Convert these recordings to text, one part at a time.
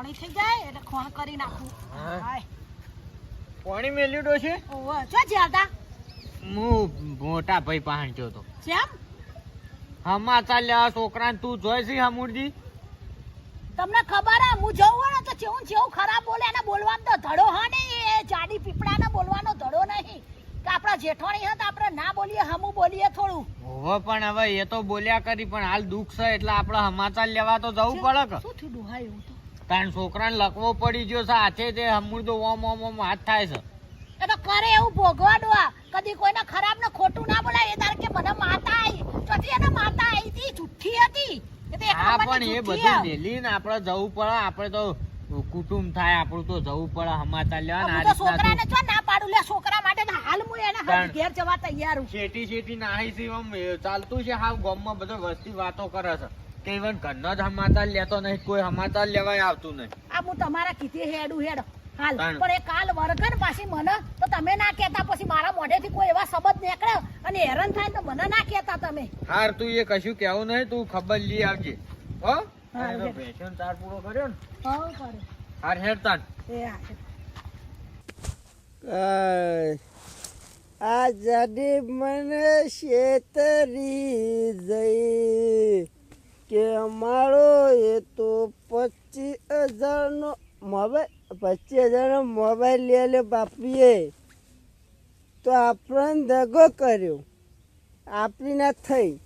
પોણી થઈ જાય એટલે ખોણ કરી નાખું. હાય. પાણી મેલ્યું તો છે ઓહો જ્યાતા હું મોટા ભાઈ પાણી જો તો. કેમ હમા લેવા છોકરાને તું જોઈ છે હમુરજી? તમને ખબર હે હું જોઉં હોય ને તો જેવું જેવું ખરાબ બોલે એને બોલવાનો તો ધડો હા નહીં એ જાડી પીપળાને બોલવાનો ધડો નહીં. કે આપણા જેઠવાણી હતા આપણે ના બોલીએ હમું બોલીએ થોડું. હવે પણ હવે એ તો બોલ્યા કરી પણ હાલ દુઃખ છે એટલે આપણે હમાચાર લેવા તો જવું પડે કે? શું થયું ડોહા એવું તો? કારણ છોકરાને લકવો પડી ગયો છે હાથે તે હમુરદો ઓમ ઓમ ઓમ હાથ થાય છે. એ તો કરે એવું ભોગવા ડોહા કદી કોઈને ખરાબ ને ખોટું ના બોલાય. એ તારે કે મને માતા આવી ચોથી એને માતા આવી હતી જુઠ્ઠી હતી. હા પણ એ બધું આ. ને આપણે જવું પડે. આપણે તો કુટુંબ થાય આપણું તો જવું પડે હમાતા લેવા ને આ છોકરાને તું. ના પાડું. લે છોકરા માટે તો હાલ હું એને હાલ ઘેર જવા તૈયાર હું. શેટી શેટી નાહી આમ ચાલતું છે હાવ ગામમાં બધો વસ્તી વાતો કરે છે. કે ઇવન ઘરનો જ સમાચાર લેતો નહીં કોઈ સમાચાર લેવાય આવતું નહીં. આ હું તમારા કીધી હેડું હેડ. હાલ. પણ એ કાલ વર્ગન પાછી મને તો તમે ના કહેતા પછી મારા મોઢેથી કોઈ એવા શબ્દ નીકળે અને હેરાન થાય તો મને ના કહેતા તમે. હાર તું એ કશું કહેવું નહીં તું ખબર લઈ આવજે. હો? તો. ભેંસોનો પૂરો કર્યો ને. હાર આ જડી મને શેતરી જઈ. કે અમારો એ તો પચીસ હજારનો મોબાઈલ પચીસ હજારનો મોબાઈલ લઈ લે બાપીએ. તો આપણને દગો કર્યો. આપણી ના થઈ.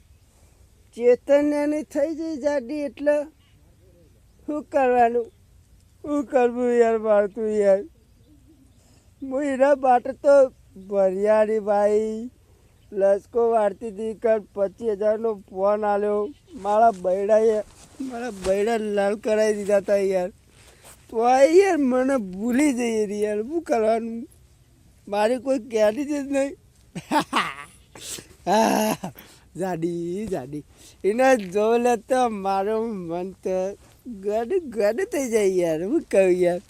ચેતન્યની થઈ જઈ જાડી એટલે શું કરવાનું? શું કરવું યાર મારતું યાર? હું એના માટે તો ભરિયાળી ભાઈ. લસકો વાળતી હતી કે પચીસ હજારનો ફોન આવ્યો મારા બૈડાએ મારા બૈડા લાલ કરાવી દીધા હતા યાર. તો યાર મને ભૂલી જઈએ યાર. શું કરવાનું? મારી કોઈ કહેતી જ નહીં. જાડી જાડી. એને જોલે તો મારું મન તો ગડ ગડ થઈ જાય યાર. હું કહું યાર.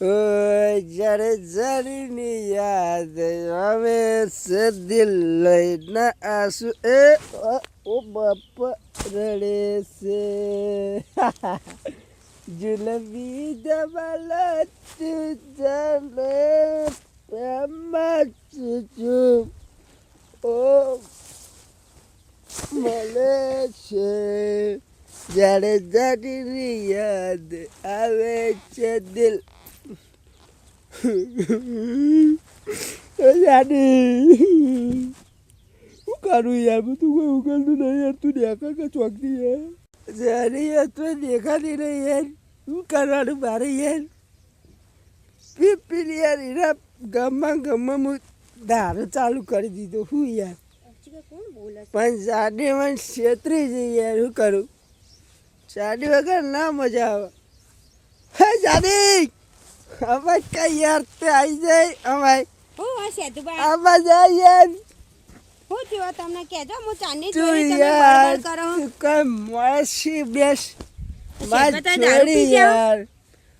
જ્યારે જરીની યાદ આવે છે દિલ લઈને આંસુ એ ઓ, બાપ રડે છે. જુલબી દબાલા તું જાણે પ્રેમમાં ચૂચું ઓ મળે છે. જ્યારે જાડીની યાદ આવે છે દિલ જાડી શું કરું યાર બધું કોઈ ઉગલતું નહીં યાર તું દેખા કે ચોકતી યાર જ્યારે યાર તું દેખાતી નહીં યાર શું કરવાનું મારે યાર પી પી યાર એના ગામમાં ગામમાં હું ધારો ચાલુ કરી દીધો હું યાર પણ જાડી મને છેતરી જઈ યાર શું કરું જાડી વગર ના મજા આવે હે અમાર કઈ યાર તે આવી જાય? અમાર હું આ સેતુભાઈ આમાં જાય યાર હું થયો તમને કહેજો હું ચાંદની ચોરી તમે યાર કરો. તું કઈ મળશી બેસ. માં શેકો તો દારૂ છોડી પી જાઓ? યાર.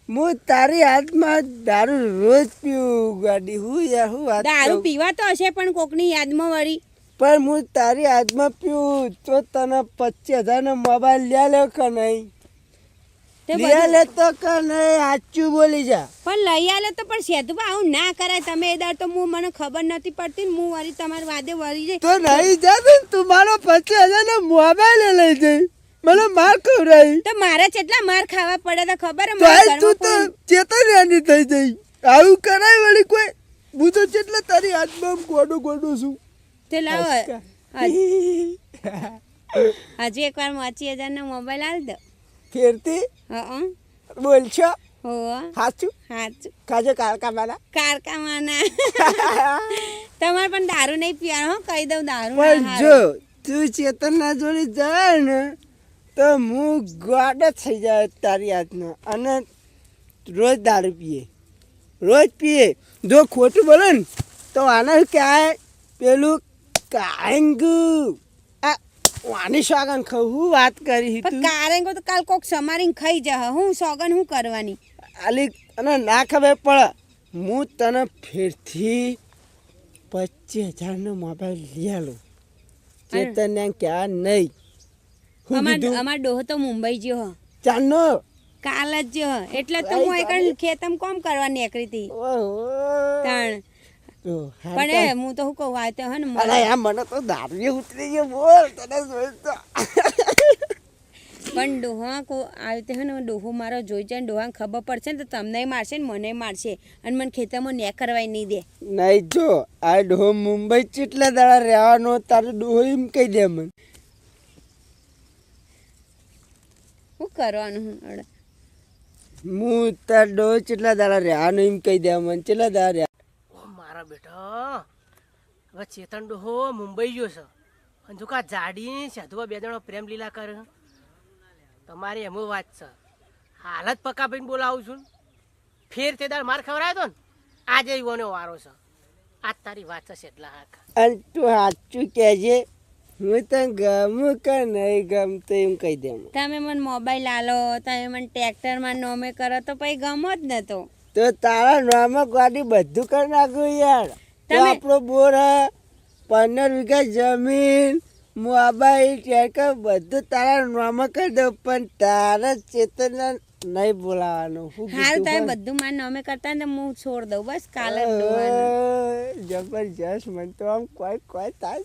હું તારી હાથમાં દારૂ રોજ પીવું ગાડી. હું યાર હું વાત દારૂ પીવા તો હશે પણ કોકની યાદમાં વળી. પણ હું તારી હાથમાં પીવું તો તને પચીસ હજારનો મોબાઈલ લે લે કે નહીં? તે લે લે તો કને નહીં બોલી જા. પણ લઈ આલે તો પણ સેતુભાઈ આવું ના કરાય. તમે તો હું મને ખબર નથી પડતી ને હું વળી તમારી વાદે જઈ. તો લઈ જા ને તું મારો પચીસ હજારનો મોબાઈલ લઈ જઈ. મને માર ખવડાવી તો મારે કેટલા માર ખાવા પડે તો ખબર તો તું તો ચેતન્યાની થઈ જઈ. આવું કરાય વળી કોઈ? હું તો જેટલા તારી હાથમાં ગોડો ગોડો છું. તે લાવો. હજી એકવાર પચીસ હજારનો મોબાઈલ આલ દો ફેરતી? હા. બોલ છો સાચું હાચું. કાજો કારકા મારા કારકામાના. તમારે પણ દારૂ નહીં પીવાનો હો કહી દઉં દારૂ પણ જો તું ચેતનના જોડે જાય ને તો હું ગોડ થઈ જાય તારી આજનો. અને રોજ દારૂ પીએ. રોજ પીએ. જો ખોટું બોલે ને તો આના કહેવાય? પેલું કાંગુ. વાની સોગન ખાઉં હું વાત કરી પણ કારણ કે તો કાલ કોક સમારીને ખાઈ જા હું સોગન હું કરવાની? આલી અને ના ખબર પડે હું તને ફેરથી પચીસ હજારનો મોબાઈલ લઈ આલું. તને ક્યાં નહીં. અમાર ડોહો તો મુંબઈ જ્યો હો. ચાંદનો. કાલ જ જ્યો એટલે તો હું એકણ ખેતમ કોમ કરવા નીકળી હતી તાણ. તો પણ એ હું તો શું કહું આ તો હે ને અરે મને- તો દારૂ ઉતરી ગયો બોલ તને જોઈ તો. પણ ડોહા કો આવી તે હે ને ડોહો મારો જોઈ જાય ડોહાને ખબર પડશે ને તો તમને મારશે ને મને મારશે. અને મને ખેતરમાં ને કરવાય નહીં દે. નહીં જો આ ડોહો મુંબઈ ચેટલા દાડા રહેવાનો તારે ડોહો એમ કહી દે મને. શું કરવાનું હું? હું તાર ડોહો ચેટલા દાડા રહેવાનો એમ કહી દે મને ચેટલા દાડા મારા બેટા હવે ચેતન ડોહો મુંબઈ ગયો છે. અને જો કા જાડી સાધુવા બે જણો પ્રેમ લીલા કર. તમારી એમ વાત છે. હાલ જ પક્કા ભાઈને બોલાવું છું. ફેર તે દાળ માર ખવડાયો તો ને આજે ઈવોનો વારો છે. આજ તારી વાત છે એટલા હાક. અને તું સાચું કહેજે હું તને ગમું કે નહીં ગમતું એમ કહી દે તમે મને મોબાઈલ આલો તમે મને ટ્રેક્ટરમાં નોમે કરો તો પછી ગમો જ નતો. તો તારા નામે ગાડી બધું કરી નાખ્યું યાર. તો આપણો બોર પંદર વીઘા જમીન મોબાઈલ ટેકર બધું તારા નામે કરી દઉં પણ તારા ચેતન નહીં બોલાવાનું હાલ તમે બધું મારે નામે કરતા ને હું છોડ દઉં બસ કાલે જબરજસ્ત મને તો આમ કોઈ કોઈ થાય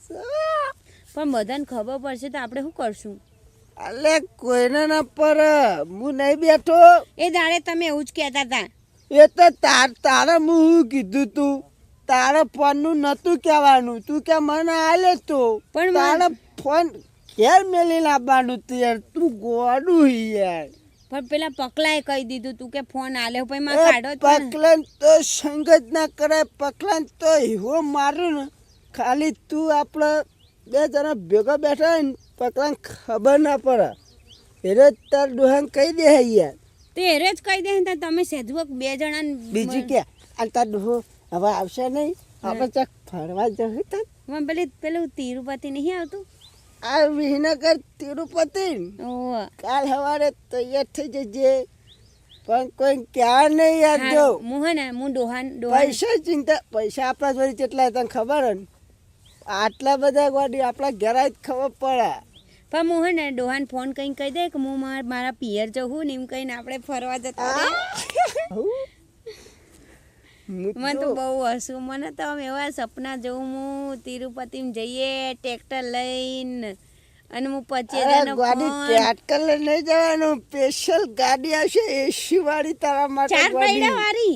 પણ બધાને ખબર પડશે તો આપણે શું કરશું? અલે કોઈના ના પર હું નહીં બેઠો. એ દાડે તમે એવું જ કહેતા હતા. એ તો તાર તારે હું કીધું તું. તારે ફોનનું નતું કહેવાનું. તું કે મને આલે તો. પણ તારે ફોન ઘેર મેલી લાવવાનું તું યાર. તું ગોડું યાર. પણ પેલા પકલાએ કહી દીધું તું કે ફોન આલે પછી માં કાઢો પકલન તો સંગત ના કરે પકલન તો એવો મારું ને. ખાલી તું આપણે બે જણા ભેગા બેઠા ને પકલન ખબર ના પડે. એટલે તાર ડોહાને કહી દે યાર. તે એરે જ કહી દે ને તમે સેજુક બે જણા બીજું કે આ તાર ડોહો હવે આવશે નહીં. આપણે ચાક ફરવા જવું તો મને પેલી પેલું તિરુપતિ નહીં આવતું? આ વિહનગર તિરુપતિ. કાલ સવારે તૈયાર થઈ જજે. પણ કોઈ ક્યાં નહીં યાદ જો હું ને હું ડોહાન પૈસા ચિંતા પૈસા આપણા જોડે કેટલા તને ખબર હોય ને. આટલા બધા ગાડી આપણા ઘેરાય જ ખબર પડે. પણ હું હે ને ડોહાન ફોન કઈ કહી દે કે હું મારા પિયર જવું ને એમ કહીને આપણે ફરવા જતા મને તો બહુ હસું મને તો આમ એવા સપના જોઉં હું તિરુપતિ જઈએ ટ્રેક્ટર લઈને અને હું પચીસ ગાડી ટ્રેક્ટર લઈને નહીં જવાનું સ્પેશિયલ ગાડી આવશે એસી વાળી તારા માટે ચાર પૈડા વાળી?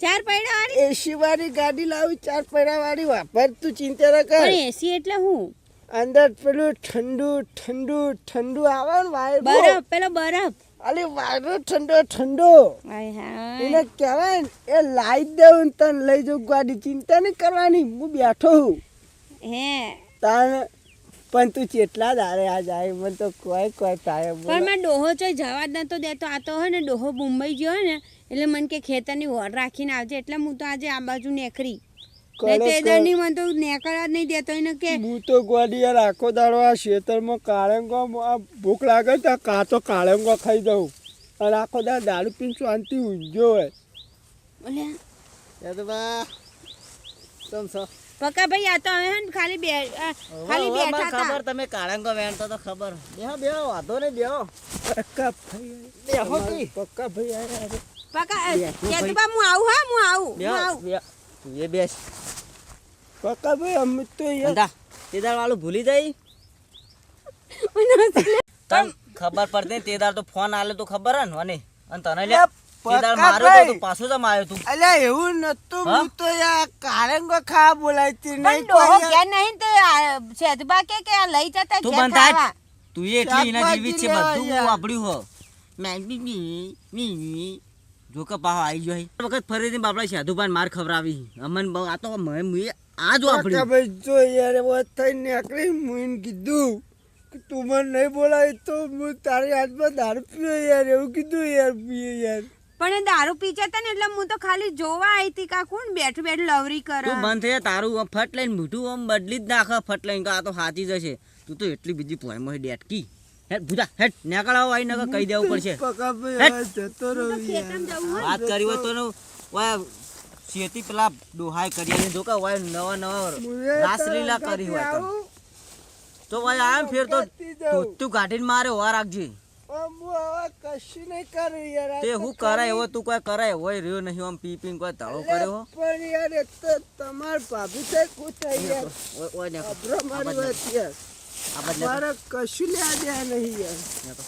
ચાર પૈડા વાળી? એસી વાળી ગાડી લાવી ચાર પૈડા વાળી વાપર તું ચિંતા ન કર. એસી એટલે હું? અંદર પેલું ઠંડુ ઠંડુ ઠંડુ આવે ને વાયરો. બરફ પેલો બરફ. અલી વાયરો ઠંડો ઠંડો. એને કહેવાય ને એ લાઈટ દઉં ને તને લઈ જાઉં ગાડી ચિંતા નહીં કરવાની હું બેઠો હું હે. તારે પણ તું ચેટલા દારે આ જાય મને તો કોઈ કોઈ થાય પણ મેં ડોહો ચોય જવા જ નતો દેતો. આ તો હોય ને ડોહો મુંબઈ ગયો ને એટલે મને કે ખેતરની ઓર રાખીને આવજે. એટલે હું તો આજે આ બાજુ નેકરી નહીં તો એ ખરેખર. તો નેકળવા જ નહીં દેતો. એને કે હું તો ગોડી યાર આખો દાડો આ ખેતરમાં કાળંગો આ ભૂખ લાગે તો કાચો કાળંગો ખાઈ દઉં અને આખો દાડો દારૂ પીને શાંતિ હોય. ઓલે. પક્કા ભાઈ આ તો હવે હે ખાલી બે ખાલી બેઠા હતા. તમે કાળંગો વેણતો તો ખબર. બેહો બેહો વાંધો નહીં બેહો. પક્કા ભાઈ બેહો કી. પક્કા ભાઈ આ. પક્કા કેતુબા હું આવું હા હું આવું હું આવું. તું એ બેસ પક્કા ભાઈ અમે તો યાર તેદાર વાળું ભૂલી જાય તને ખબર પડતી તેદાર તો ફોન આલે તો ખબર હે ને અને અને તને લે તેદાર માર્યો તો. તું પાછો જમ આવ્યો તું અલ્યા એવું નતું હા? હું તો યાર કાળંગો ખાવા બોલાવતી પણ નહીં કોઈ. ઘેર નહીં તો સેજબા કે કે લઈ જતા તું બંધ. તું એ એટલી એના શાકભાજી છે બધું યાર. હો મેં બી બી બી. જો કે પાહો આવી ગયો હે. વખત ફરીથી બાપડા સાધુભાઈ માર ખવરાવી અમન બહુ આ તો મેં મુએ આ જો પક્કા ભાઈ જો યાર એવો થઈને નીકળી મુઈન કીધું કે તું મને નહીં બોલાય તો હું તારી હાથમાં દારૂ પીયો યાર એવું કીધું યાર પીએ યાર. પણ એ દારૂ પીચા હતા ને એટલે હું તો ખાલી જોવા આવી હતી કા કોણ બેઠું બેઠું લવરી કરે. તું બંધ થઈ તારું ફટ લઈને મોઢું આમ બદલી જ નાખે ફટ લઈને કે આ તો સાચી જશે તું તો એટલી બીજી પોઈમાં ડેટકી. હેટ ભૂજા હેટ નેકળાવો આવીને નકર કહી દેવું પડશે. પક્કા ભાઈ હેટ. હવે જતો વાત કરી હોય તો વાય શેતી પેલા ડોહાઈ કરી જો કે વાય નવા નવા રાસલીલા કરી હોય તો. તો વાય આમ ફેર તો તું કાઢીને મારે વાર રાખજે. આમ હું હવે કશું નહીં કરું યાર. આ તે હું કરાય એવો તું કોઈ કરાય હોય રહ્યો નહીં આમ પી પીને કોઈ ધડો કર્યો. પણ યાર એ તો તમાર ભાભી થઈ કું યાર ઓય ઓય ને અભરો મારી વાત યાર આ બદલે કશું લેવા દેવા નહીં યાર.